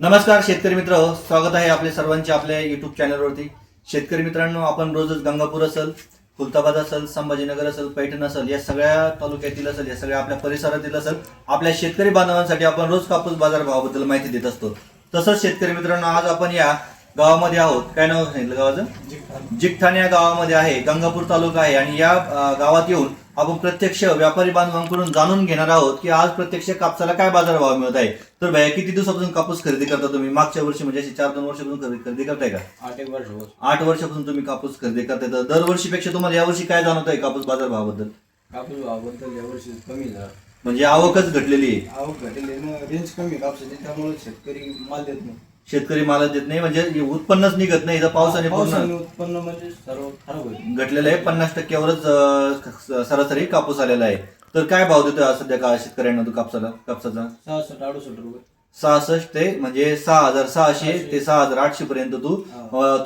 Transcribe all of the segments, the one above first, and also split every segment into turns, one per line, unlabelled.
नमस्कार शेतकरी मित्र स्वागत आहे आपले सर्वांचे आपल्या युट्यूब चॅनलवरती शेतकरी मित्रांनो आपण रोजच गंगापूर असेल खुलताबाद असेल संभाजीनगर असेल पैठण असेल या सगळ्या तालुक्यातील असेल या सगळ्या आपल्या परिसरातील असेल आपल्या शेतकरी बांधवांसाठी आपण रोज कापूस बाजार भावाबद्दल माहिती देत असतो. तसंच शेतकरी मित्रांनो आज आपण या गावामध्ये आहोत. काय नाव सांगितलं गावाचं? जिकठाण. या गावामध्ये आहे. गंगापूर तालुका आहे. आणि या गावात येऊन आपण प्रत्यक्ष व्यापारी बांधवांकडून जाणून घेणार आहोत की आज प्रत्यक्ष कापसाला काय बाजारभाव मिळत आहे. तर भैया किती दिवसापासून कापूस खरेदी करता तुम्ही? मागच्या वर्षी म्हणजे चार दोन वर्षापासून खरेदी खरेदी करताय का?
आठ एक वर्ष
आठ वर्षापासून तुम्ही कापूस खरेदी करताय. तर दरवर्षीपेक्षा तुम्हाला यावर्षी काय जाणवत आहे कापूस बाजारभावाबद्दल?
कापूस भावाबद्दल यावर्षी कमी झाला.
म्हणजे आवकच घटलेली आहे.
आवक घटेल ना रेंज कमी कापसाची. त्यामुळे शेतकरी माल देत नाही.
शेतकरी माल देत नाही म्हणजे उत्पन्नच निघत नाही इथं पावसाने पूर्ण
पावसाने उत्पन्न म्हणजे सर्व खराब होईल.
घटलेलं आहे पन्नास टक्क्यावरच अं, सरासरी कापूस आलेला आहे. तर काय भाव देतोय आज सध्या का शेतकऱ्यांना तू कापसाला कापसाचा?
सहासष्ट अडुसष्ट रुपये.
सहासष्ट ते म्हणजे सहा हजार सहाशे. ते सहा हजार आठशे पर्यंत तू.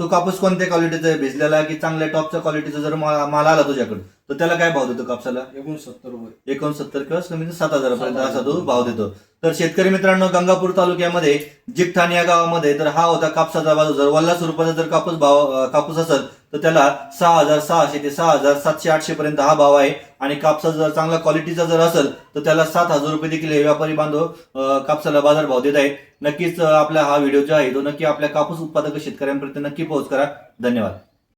तू कापूस कोणत्या क्वालिटीचा भिजलेला की चांगल्या टॉपच्या क्वालिटीचा जर माल आला तुझ्याकडे तर त्याला काय भाव देतो कापसाला?
एकोणसत्तर रुपये.
एकोणसत्तर किंवा कमी सात हजारापर्यंत असा तो भाव देतो. तर शेतकरी मित्रांनो गंगापूर तालुक्यामध्ये जिकठाण या गावामध्ये तर हा होता कापसाचा बाजू जर वल्लास रुपयाचा जर कापूस भाव कापूस असेल तर त्याला सहा हजार सहाशे ते सहा हजार सातशे आठशे पर्यंत हा भाव आहे. आणि कापसा जर चांगला क्वालिटीचा जर असेल तर त्याला सात हजार रुपये देखील हे व्यापारी बांधव कापसाला बाजार भाव देत आहेत. नक्कीच आपला हा व्हिडिओ जो आहे तो नक्की आपल्या कापूस उत्पादक शेतकऱ्यांपर्यंत नक्की पोहोच करा. धन्यवाद.